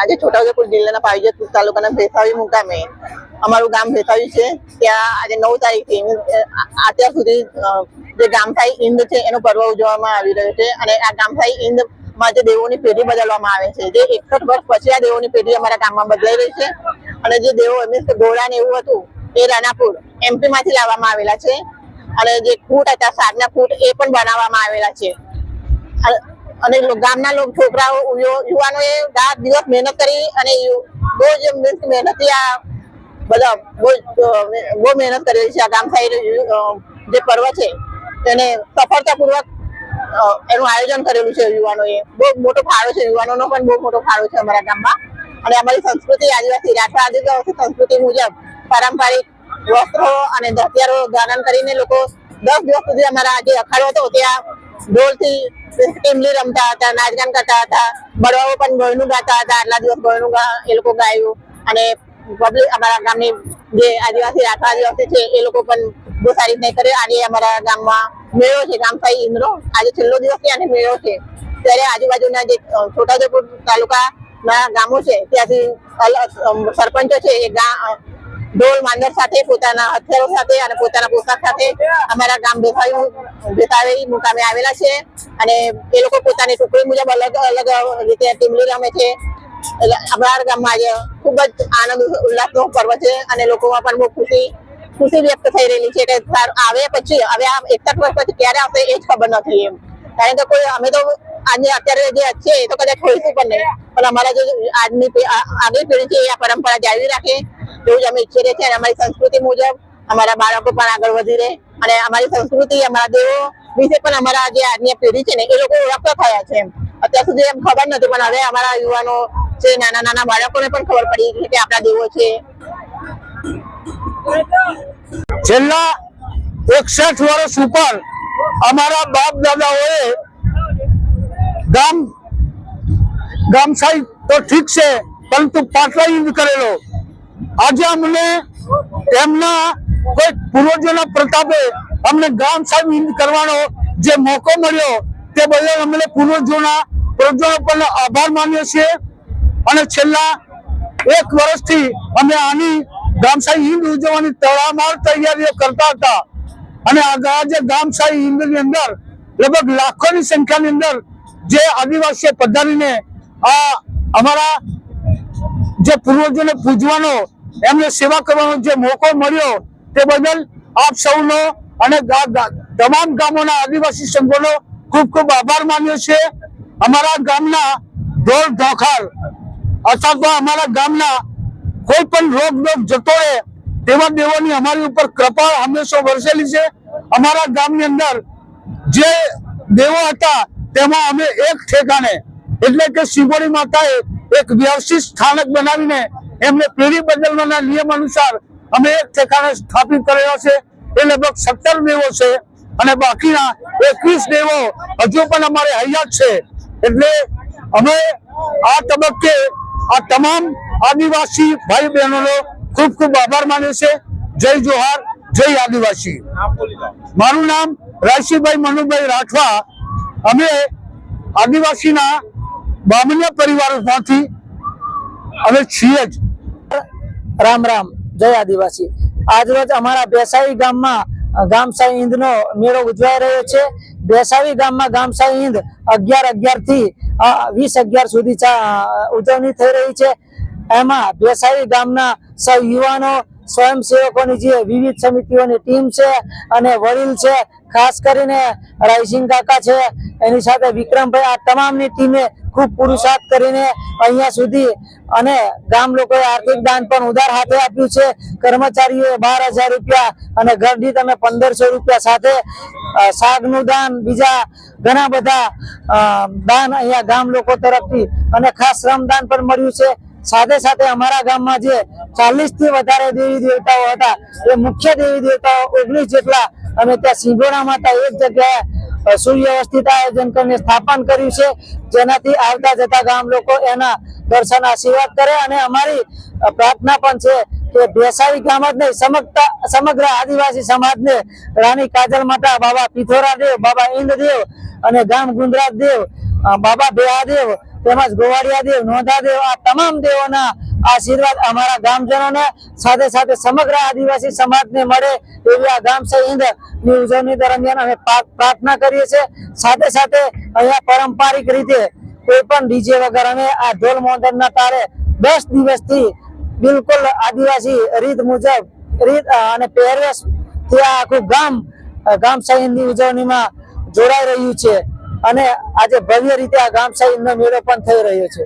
આજે છોટાઉદેપુર જિલ્લાના પાવીજેતપુર તાલુકાના ભેસાવી મુકામે અમારું ગામ ભેસાવી છે. ત્યાં આજે નવ તારીખથી અત્યાર સુધી જે ગામસાઈ ઈંદ છે, એનો પર્વ ઉજવવામાં આવી રહ્યો છે અને આ ગામસાઈ ઈંદમાં જે દેવોની પેઢી બદલવામાં આવે છે. જે એકસઠ વર્ષ પછી આ દેવોની પેઢી અમારા ગામમાં બદલાઈ રહી છે અને જે દેવો મીન્સ ઘોડા ને એવું હતું, એ રાણાપુર એમપી માંથી લાવવામાં આવેલા છે અને જે ખૂટ હતા સાગના ખૂટ, એ પણ બનાવવામાં આવેલા છે. અને ગામના લોકો છોકરાઓ યુવાનોએ રાત દિવસ મહેનત કરી અને બહુ જ મહેનતથી આ બધા બહુ બહુ મહેનત કરેલી છે. આ ગામ સાઈડ જે પર્વ છે, તેને સફળતાપૂર્વક એનું આયોજન કરેલું છે યુવાનોએ. બહુ મોટો ફાળો છે. યુવાનોનો પણ બહુ મોટો ફાળો છે અમારા ગામમાં. અને અમારી સંસ્કૃતિ આદિવાસી, રાઠવા આદિવાસી સંસ્કૃતિ મુજબ પારંપરિક વસ્ત્રો અને હથિયારો ધારણ કરીને લોકો દસ દિવસ સુધી અમારા જે અખાડો હતો, ત્યાં ઢોલથી ટીમલી રમતા હતા, નાચગાન કરતા હતા. બળવાઓ પણ ગોયનું ગાતા હતા, આટલા દિવસ ગોયનું એ લોકો ગાયું. અને પબ્લિક અમારા ગામની જે આદિવાસી રાઠવા આદિવાસી છે, એ લોકો પણ બહુ સારી રીતે કરે. આજે અમારા ગામમાં મેળો છે ગામસાઈ ઇન્દ્રો. આજે છેલ્લો દિવસ છે અને મેળો છે. ત્યારે આજુબાજુના જે છોટાઉદેપુર તાલુકાના ગામો છે, ત્યાંથી સરપંચો છે, એ ગામ ઢોલ માંદર સાથે પોતાના હથિયારો સાથે અને પોતાના પોશાક સાથે અમારા ગામ બેસાવી બેસાવી મુકામે આવેલા છે અને એ લોકો પોતાની ટુકડી મુજબ અલગ અલગ રીતે ટીમલી રમે છે. એટલે અમારા ગામમાં આજે ખૂબ જ આનંદ, ઉલ્લાસનો પર્વ છે અને લોકોમાં પણ બહુ ખુશી ખુશી વ્યક્ત થઈ રહેલી છે કે આવે પછી, હવે આ એકસઠ વર્ષ પછી ક્યારે આવશે એ જ ખબર નથી એમ. કારણ કે કોઈ, અમે તો આજે અત્યારે જે છે એ તો કદાચ હોઈશું પણ નહીં. પણ અમારા જે આજની આગળ પેઢી છે એ આ પરંપરા જાળવી રાખે. એવું જ અમે ઈચ્છીએ છીએ અને અમારી સંસ્કૃતિ મુજબ અમારા બાળકો પણ આગળ વધી રહે. અને અમારી સંસ્કૃતિ, અમારા દેવો વિશે પણ અમારા જે આજની પેઢી છે ને, એ લોકો ઓળખતા થયા છે અત્યાર સુધી એમ ખબર નથી, પણ હવે અમારા યુવાનો છે, નાના નાના બાળકોને પણ ખબર પડી ગઈ કે આપણા દેવો છે. છેલ્લા એકસઠ વર્ષ ઉપર અમારા બાપ દાદાઓએ ગામ સાહેબ તો ઠીક છે, પરંતુ પાટલા યુદ્ધ કરેલો. આજે અમને એમના કોઈ પૂર્વજોના પ્રતાપે અમને ગામ સાહેબ કરવાનો જે મોકો મળ્યો, તે બદલ અમને પૂર્વજોના પૂર્વજોનો પણ આભાર માન્યો છે અને છેલ્લા એક વર્ષથી અમે આની ગામશાહી હિંદ ઉજવવાની તડામાર તૈયારીઓ કરતા હતા. અને આ આજે ગામશાહી હિંદની અંદર, લગભગ લાખોની સંખ્યાની અંદર જે આદિવાસીઓ પધારીને આ અમારા જે પૂર્વજોને પૂજવાનો, એમને સેવા કરવાનો જે મોકો મળ્યો તે બદલ આપ સૌનો અને તમામ ગામોના આદિવાસી સંઘોનો ખૂબ ખૂબ આભાર માન્યો છે. અમારા ગામના ઢોર ધોખાર અથવા તો અમારા ગામના કોઈ પણ રોગ રોગ જતો રહે તેવા દેવોની અમારી ઉપર કૃપા હંમેશા વરસેલી છે. અમારા ગામની અંદર જે દેવો હતા તેમાં અમે એક ઠેકાણે એટલે કે શિવોડી માતાએ એક વ્યવસ્થિત સ્થાનક બનાવીને એમને પેઢી બદલવાના નિયમ અનુસાર અમે ઠેકાણે સ્થાપિત કરેલા છે. એ લગભગ સત્તર દેવો છે અને બાકીના એકવીસ દેવો હજુ પણ અમારે હયાત છે. એટલે અમે આ તબક્કે આ તમામ આદિવાસી ભાઈ બહેનોનો ખૂબ ખૂબ આભાર માન્યો છે. જય જોહાર, જય આદિવાસી. મારું નામ રાયસીભાઈ મનુભાઈ રાઠવા. અમે આદિવાસીના બામણિયા પરિવારમાંથી અમે છીએ જ. રામ રામ. જય આદિવાસી. આજરોજ અમારા બેસાવી ગામમાં ગામસાઈ ગામસાઈ ઈંદનો મેળો ઉજવાઈ રહ્યો છે. બેસાવી ગામમાં ગામસાઈ હિંદ અગિયાર અગિયારથી વીસ અગિયાર સુધી ઉજવણી થઈ રહી છે. એમાં બેસાવી ગામના સૌ યુવાનો, સ્વયંસેવકોની જે વિવિધ સમિતિઓની ટીમ છે અને વડીલ છે, ખાસ કરીને રાયસિંગ કાકા છે, એની સાથે વિક્રમભાઈ, આ તમામની ટીમે ખૂબ પુરુષાર્થ કરીને અહીંયા સુધી અને ગામ લોકોએ આર્થિક દાન પણ ઉધાર હાથે આપ્યું છે. કર્મચારીઓએ બાર હજાર રૂપિયા અને ઘર અમે પંદરસો રૂપિયા સાથે શાકનું દાન, બીજા ઘણા બધા દાન અહીંયા ગામ લોકો તરફથી અને ખાસ શ્રમદાન પણ મળ્યું છે. સાથે સાથે અમારા ગામમાં જે ચાલીસથી વધારે દેવી દેવતાઓ હતા, એ મુખ્ય દેવી દેવતાઓ ઓગણીસ જેટલા અને ત્યાં સિંગોડા માતા એક જગ્યાએ સુવ્યવસ્થિત આયોજન સ્થાપન કર્યું છે. જેનાથી આવતા જતા ગામ લોકો એના દર્શન આશીર્વાદ કરે અને અમારી પ્રાર્થના પણ છે કે બેસાવી ગામ જ નહીં, સમગ્ર સમગ્ર આદિવાસી સમાજને રાણી કાજલ માતા, બાબા પિથોરા દેવ, બાબા ઇન્દ્રદેવ અને ગામ ગુંદરાજ દેવ બાબા બેહાદેવ તેમજ ગોવાડિયા દેવ, નોંધા દેવ આ તમામ દેવોના આશીર્વાદ અમારા ગામજનોને સાથે સાથે સમગ્ર આદિવાસી સમાજને મળે એવી આ ગામ સહિતની ઉજવણી દરમિયાન અમે પ્રાર્થના કરીએ છીએ. સાથે સાથે અહીંયા પારંપરિક રીતે કોઈ પણ ડીજે વગર અમે આ ઢોલ મોદનના તારે દસ દિવસથી બિલકુલ આદિવાસી રીત મુજબ, રીત અને પહેરવેશથી આખું ગામ ગામ સહિતની ઉજવણીમાં જોડાઈ રહ્યું છે. અને આજે ભવ્ય રીતે આ ગામ સહિતનો મેળો પણ થઈ રહ્યો છે.